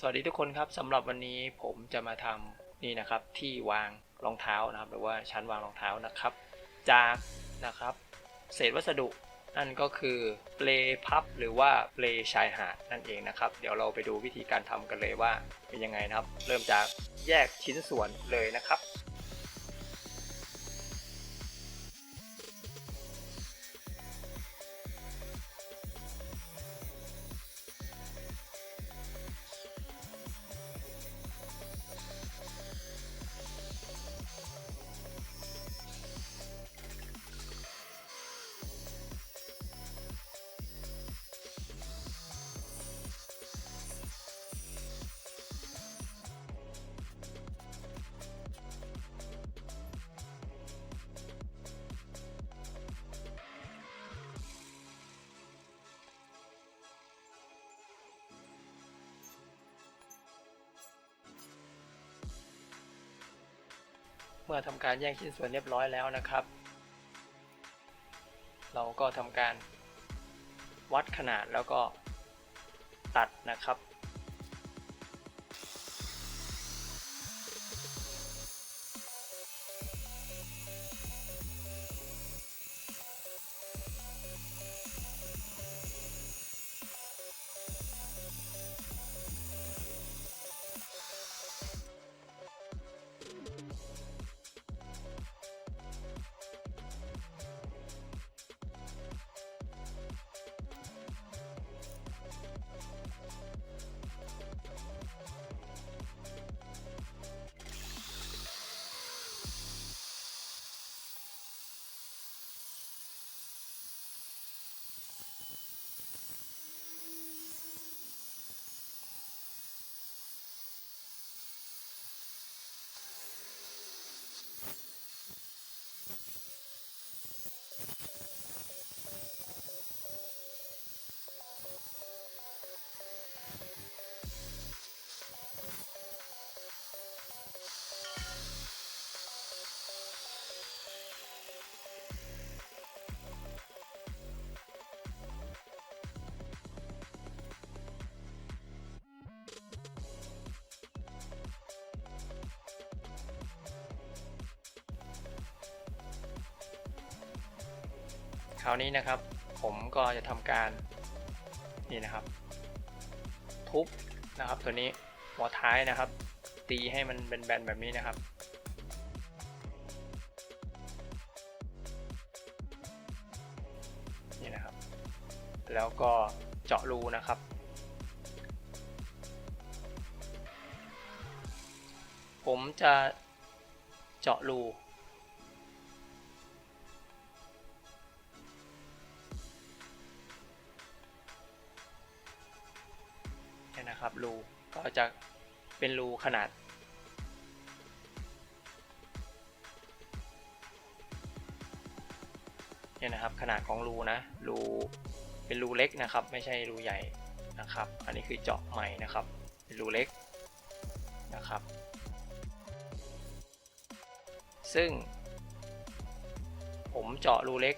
สวัสดีทุกคนครับสำหรับวันนี้ผมจะมาทำนี่นะครับที่วางรองเท้านะครับ หรือว่าชั้นวางรองเท้านะครับ จากนะครับ เศษวัสดุนั่นก็คือเปลพับหรือว่าเปลชายหาดนั่นเองนะครับ เดี๋ยวเราไปดูวิธีการทำกันเลยว่าเป็นยังไงนะครับ เริ่มจากแยกชิ้นส่วนเลยนะครับ เมื่อทำการแยกชิ้นส่วนเรียบร้อยแล้วนะครับ เราก็ทำการวัดขนาดแล้วก็ตัดนะครับ ราวนี้นะครับ ผมก็จะทำการนี่นะครับ ทุบนะครับตัวนี้หัวท้ายนะครับ ตีให้มันเป็นแบนๆแบบนี้นะครับนี่นะครับ แล้วก็เจาะรูนะครับผมจะเจาะรู รูก็จะเป็นรูขนาด เนี่ยนะครับขนาดของรูนะรูเป็นรูเล็กนะครับ ไม่ใช่รูใหญ่นะครับ อันนี้คือเจาะใหม่นะครับ เป็นรูเล็กนะครับ ซึ่ง ผมเจาะรูเล็ก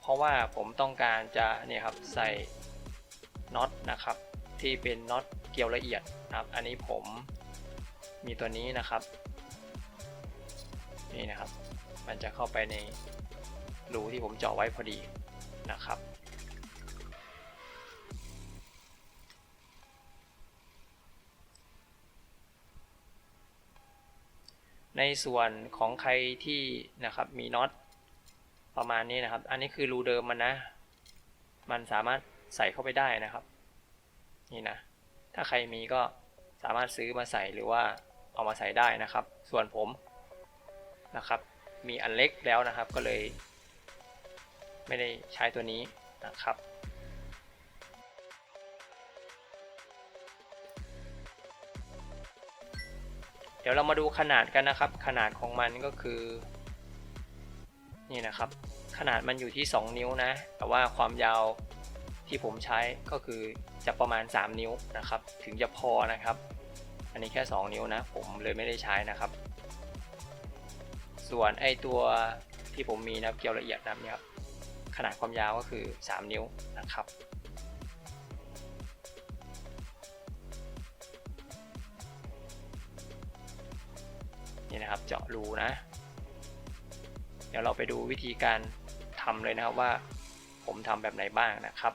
เพราะว่าผมต้องการจะเนี่ยครับใส่น็อตนะครับ ที่เป็นน็อตเกลียวละเอียดนะครับ อันนี้ผมมีตัวนี้นะครับ นี่นะครับ มันจะเข้าไปในรูที่ผมเจาะไว้พอดีนะครับ ในส่วนของใครที่นะครับมีน็อตประมาณนี้นะครับ อันนี้คือรูเดิมมันนะ มันสามารถใส่เข้าไปได้นะครับ นี่นะ ถ้าใครมีก็สามารถซื้อมาใส่หรือว่าเอามาใส่ได้นะครับ ส่วนผมนะครับ มีอันเล็กแล้วนะครับก็เลย ไม่ได้ใช้ตัวนี้นะครับเดี๋ยวเรามาดูขนาดกันนะครับ ขนาดของมันก็คือ นี่นะครับ ขนาดมันอยู่ที่ 2 นิ้วนะ แต่ว่าความยาวที่ผมใช้ก็คือ จะประมาณ 3 นิ้วนะครับ ถึงจะพอนะครับ อันนี้แค่ 2 นิ้วนะ ผมเลยไม่ได้ใช้นะครับ ส่วนไอตัวที่ผมมีนะเกี่ยวละเอียดนะครับขนาดความยาวก็คือ 3 นิ้วนะครับ นี่นะครับเจาะรูนะ เดี๋ยวเราไปดูวิธีการทำเลยนะครับว่าผมทำแบบไหนบ้างนะครับ